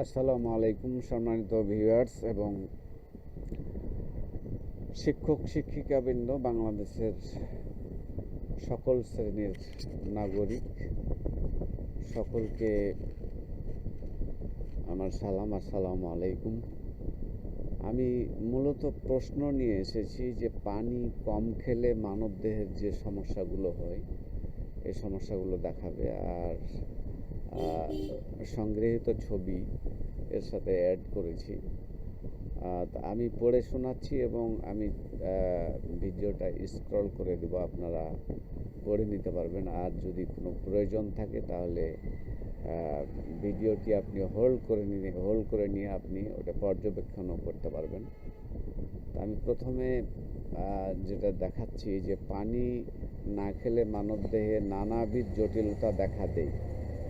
আসসালামু আলাইকুম সম্মানিত ভিউয়ার্স এবং শিক্ষক শিক্ষিকাবৃন্দ, বাংলাদেশের সকল শ্রেণির নাগরিক, সকলকে আমার সালাম, আসসালামু আলাইকুম। আমি মূলত প্রশ্ন নিয়ে এসেছি যে পানি কম খেলে মানবদেহের যে সমস্যাগুলো হয় এই সমস্যাগুলো দেখাবে। আর সংগৃহীত ছবি এর সাথে অ্যাড করেছি। আমি পড়ে শোনাচ্ছি এবং আমি ভিডিওটা স্ক্রল করে দেবো, আপনারা পড়ে নিতে পারবেন। আর যদি কোনো প্রয়োজন থাকে তাহলে ভিডিওটি আপনি হোল্ড করে নিয়ে হোল্ড করে নিয়ে আপনি ওটা পর্যবেক্ষণও করতে পারবেন। আমি প্রথমে যেটা দেখাচ্ছি যে পানি না খেলে মানবদেহে নানাবিধ জটিলতা দেখা দেয়।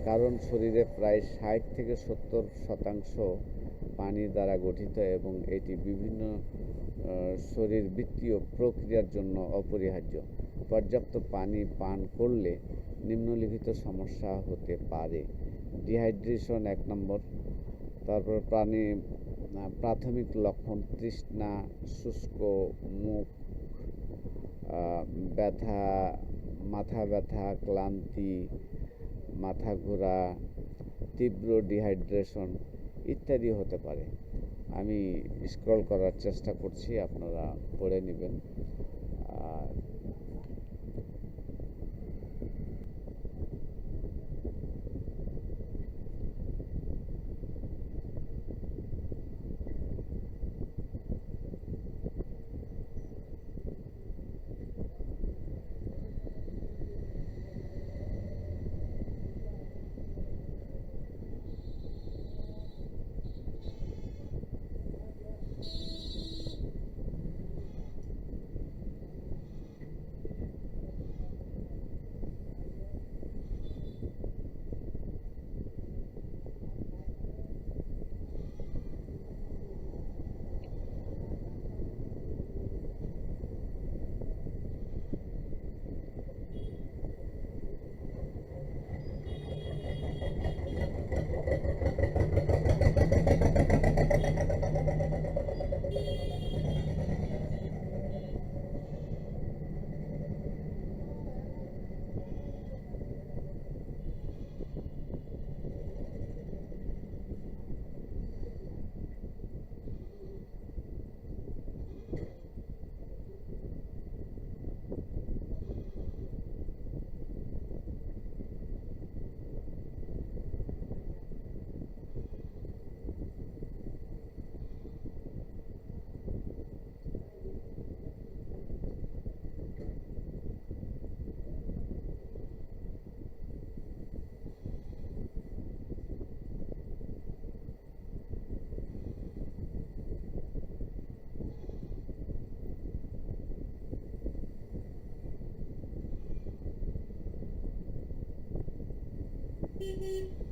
কারণ শরীরে প্রায় ষাট থেকে সত্তর শতাংশ পানি দ্বারা গঠিত এবং এটি বিভিন্ন আহ, শরীরবৃত্তীয় প্রক্রিয়ার জন্য অপরিহার্য। পর্যাপ্ত পানি পান করলে নিম্নলিখিত সমস্যা হতে পারে। ডিহাইড্রেশন এক নম্বর। তারপর প্রাণী প্রাথমিক লক্ষণ তৃষ্ণা শুষ্ক মুখ ব্যথা মাথা ব্যথা ক্লান্তি মাথা ঘোরা, তীব্র ডিহাইড্রেশন ইত্যাদি হতে পারে। আমি স্ক্রল করার চেষ্টা করছি, আপনারা পড়ে নেবেন। Beep beep.